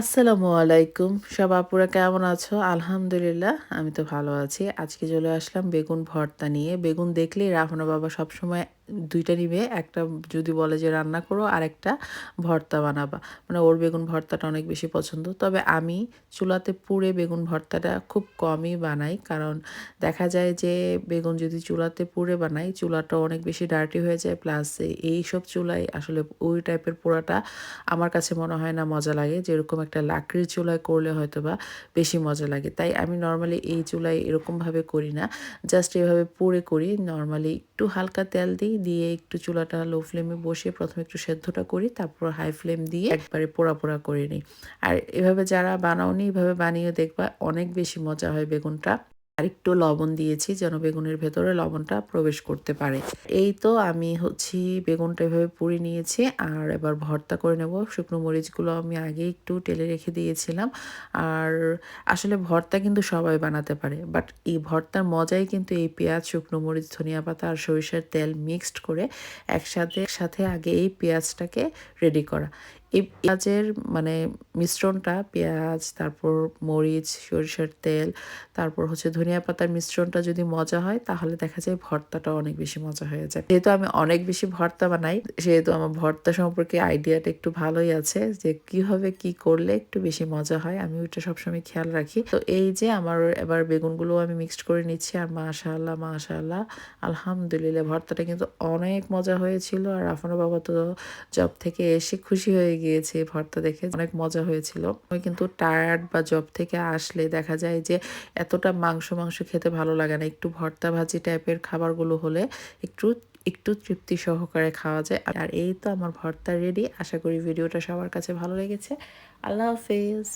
আসসালামু আলাইকুম। সব আপুরা কেমন আছো? আলহামদুলিল্লাহ, আমি তো ভালো আছি। আজকে চলে আসলাম বেগুন ভর্তা নিয়ে। বেগুন দেখলেই রাহনা বাবা সবসময় দুইটা নিবে, একটা যদি বলে যে রান্না করো আর একটা ভর্তা বানাবা। মানে ওর বেগুন ভর্তাটা অনেক বেশি পছন্দ। তবে আমি চুলাতে পুড়ে বেগুন ভর্তাটা খুব কমই বানাই। কারণ দেখা যায় যে বেগুন যদি চুলাতে পুড়ে বানাই, চুলাটা অনেক বেশি ডার্টি হয়ে যায়। প্লাস এই সব চুলায় আসলে ওই টাইপের পোড়াটা আমার কাছে মনে হয় না মজা লাগে। যেরকম একটা লাকড়ির চুলায় করলে হয়তো বা বেশি মজা লাগে। তাই আমি নর্মালি এই চুলায় এরকমভাবে করি না। জাস্ট এভাবে পুড়ে করি। নর্মালি একটু হালকা তেল দিই দিয়ে একটু চুলাটা লো ফ্লেমে বসে প্রথমে একটু সেদ্ধটা করি, তারপর হাই ফ্লেম দিয়ে একবারে পোড়া পোড়া করে নিই। আর এভাবে যারা বানাওনি, এভাবে বানিয়ে দেখবা অনেক বেশি মজা হয় বেগুনটা। একটু লবণ দিয়েছি যেন বেগুনের ভেতরে লবণটা প্রবেশ করতে পারে। এই তো আমি হচ্ছি বেগুনটা এভাবে পুড়ে নিয়েছি আর এবার ভর্তা করে নেব। শুকনো মরিচগুলো আমি আগে একটু টেলে রেখে দিয়েছিলাম। আর আসলে ভর্তা কিন্তু সবাই বানাতে পারে, বাট এই ভর্তার মজাই কিন্তু এই পেঁয়াজ, শুকনো মরিচ, ধনিয়া পাতা আর সরিষার তেল মিক্সড করে একসাথে সাথে আগে এই পেঁয়াজটাকে রেডি করা। এই পেঁয়াজের মানে মিশ্রণটা পেঁয়াজ, তারপর মরিচ, সরিষার তেল, তারপর হচ্ছে ধনিয়া পাতার মিশ্রণটা যদি মজা হয়, তাহলে দেখা যায় ভর্তাটা অনেক বেশি মজা হয়ে যায়। যেহেতু আমি অনেক বেশি ভর্তা বানাই, সেহেতু আমার ভর্তা সম্পর্কে আইডিয়াটা একটু ভালোই আছে যে কীভাবে কি করলে একটু বেশি মজা হয়, আমি ওইটা সবসময় খেয়াল রাখি। তো এই যে আমার এবার বেগুনগুলো আমি মিক্সড করে নিচ্ছি আর মাশাআল্লাহ মাশাআল্লাহ, আলহামদুলিল্লাহ, ভর্তাটা কিন্তু অনেক মজা হয়েছিল। আর আফানো বাবা তো জব থেকে এসে খুশি হয়ে গিয়েছে, ভর্তা দেখে অনেক মজা হয়েছিল। আমি কিন্তু টায়ার্ড বা জব থেকে আসলে দেখা যায় যে এতটা মাংস মাংস খেতে ভালো লাগে না। একটু ভর্তা ভাজি টাইপের খাবারগুলো হলে একটু একটু তৃপ্তি সহকারে খাওয়া যায়। আর এই তো আমার ভর্তা রেডি আশা করি ভিডিওটা সবার কাছে ভালো লেগেছে। আল্লাহ হাফেজ।